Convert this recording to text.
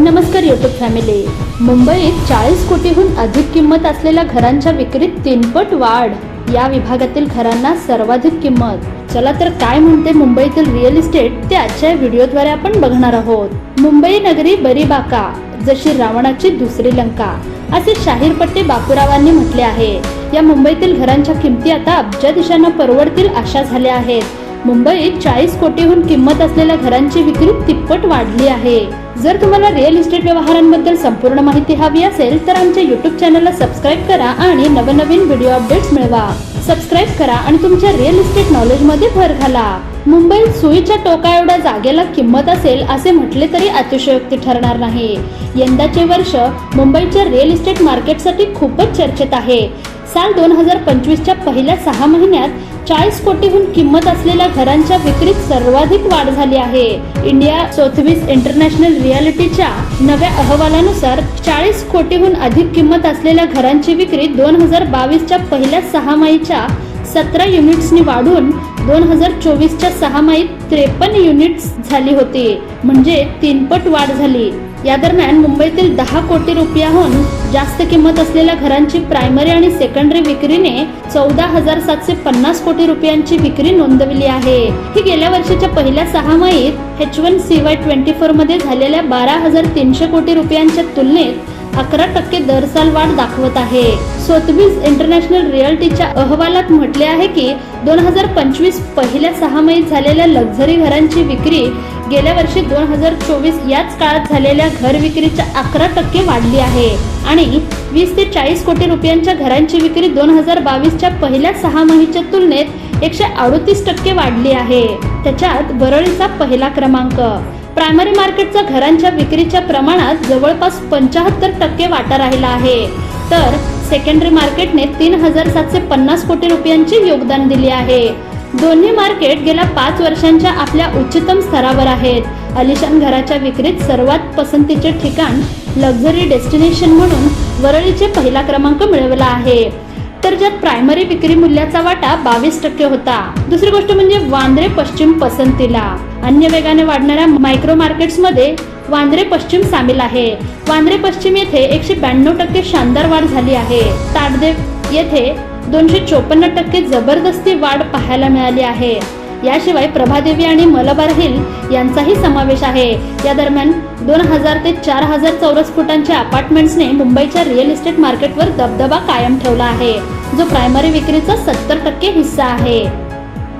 नमस्कार YouTube family मुंबईत चाळीस कोटीहून अधिक किंमत असलेल्या घरांच्या विक्रीत तीनपट वाढ. या विभागातील घरांना सर्वाधिक किंमत. चला तर काय म्हणते मुंबईतील रिअल इस्टेट ते आजच्या व्हिडिओद्वारे आपण बघणार आहोत. मुंबई नगरी बरी बाका जशी रावणाची दुसरी लंका असे शाहीर पट्टे बापूरावांनी म्हटले आहे. या मुंबईतील घरांच्या किमती आता अब्जाधीशांना परवडतील अशा झाल्या आहेत. मुंबईत चाळीस कोटीहून किंमत असलेल्या घरांची विक्री तिप्पट वाढली आहे. जर तुम्हाला रिअल इस्टेट व्यवहारांबद्दल संपूर्ण माहिती हवी असेल तर आमच्या युट्यूब चॅनलला सबस्क्राईब करा आणि नवनवीन व्हिडिओ अपडेट्स मिळवा. सबस्क्राईब करा आणि तुमच्या रिअल इस्टेट नॉलेजमध्ये भर घाला. मुंबईत सुईच्या टोका एवढ्या जागेला किंमत असेल असे म्हटले तरी अतिशयोक्ती ठरणार नाही. यंदाचे वर्ष मुंबईच्या रिअल इस्टेट मार्केटसाठी खूपच चर्चेत आहे. साल दोन हजार पंचवीसच्या पहिल्या सहा महिन्यात चाळीस कोटीहून किंमत असलेल्या घरांच्या विक्रीत सर्वाधिक वाढ झाली आहे. इंडिया सोथवीस इंटरनॅशनल रियालिटीच्या नव्या अहवालानुसार चाळीस कोटीहून अधिक किंमत असलेल्या घरांची विक्री दोन हजार बावीसच्या पहिल्या सहामाहीच्या सतरा युनिट्सनी वाढून दोन हजार चोवीसच्या सहामाहीत त्रेपन्न युनिट्स झाली होती. म्हणजे तीनपट वाढ झाली. या दरम्यान मुंबईतील दहा कोटी रुपयाहून जास्त किंमत असलेल्या घरांची प्रायमरी आणि सेकंडरी विक्रीने चौदा हजार सातशे पन्नास कोटी रुपयांची विक्री नोंदवली आहे. ही गेल्या वर्षाच्या पहिल्या सहामाहीत H one C Y twenty फोरमध्ये झालेल्या बारा हजार तीनशे कोटी रुपयांच्या तुलनेत अकरा टक्के दरसाल वाढ दाखवत आहे. सोथबीज इंटरनॅशनल रिअल्टीच्या अहवालात म्हटले आहे की दोन हजार पंचवीस पहिल्या सहामाहीत झालेल्या लक्झरी घरांची विक्री गेल्या वर्षी दोन हजार चोवीस याच काळात झालेल्या घर विक्रीच्या अकरा टक्के वाढली आहे. आणि वीस ते चाळीस कोटी रुपयांच्या घरांची विक्री दोन हजार बावीसच्या पहिल्या सहा महिन्याच्या तुलनेत एकशे अडोतीस टक्के वाढली आहे. त्याच्यात बरळीचा पहिला क्रमांक. प्रायमरी मार्केटचा घरांच्या विक्रीच्या प्रमाणात जवळपास पंचाहत्तर टक्के वाटा राहिला आहे. तर सेकंडरी मार्केटने तीन हजार सातशे पन्नास कोटी रुपयांचे योगदान दिले आहे. दोन्ही मार्केट गेल्या पाच वर्षांच्या आपल्या उच्चतम स्तरावर आहेत. अलिशान घराच्या विक्रीत सर्वात पसंतीचे ठिकाण लक्झरी डेस्टिनेशन म्हणून वरळीचे पहिला क्रमांक मिळवला आहे. तर ज्यात प्रायमरी विक्री मूल्याचा वाटा बावीस टक्के होता. दुसरी गोष्ट म्हणजे वांद्रे पश्चिम पसंतीला. अन्य वेगाने वाढणाऱ्या मायक्रो मार्केट्समध्ये वांद्रे पश्चिम सामील आहे. वांद्रे पश्चिम येथे एकशे ब्याण्णव टक्के शानदार वाढ झाली आहे. ताडदेव येथे दोनशे चोपन्न टक्के जबरदस्ती वाढ पाहायला मिळाली आहे. याशिवाय प्रभादेवी आणि मलबार हिल यांचाही समावेश आहे. या दरम्यान दोन हजार ते चार हजार चौरस फुटांच्या अपार्टमेंट्सने मुंबईच्या रिअल इस्टेट मार्केटवर दबदबा कायम ठेवला आहे. जो प्रायमरी विक्रीचा सत्तर टक्के हिस्सा आहे.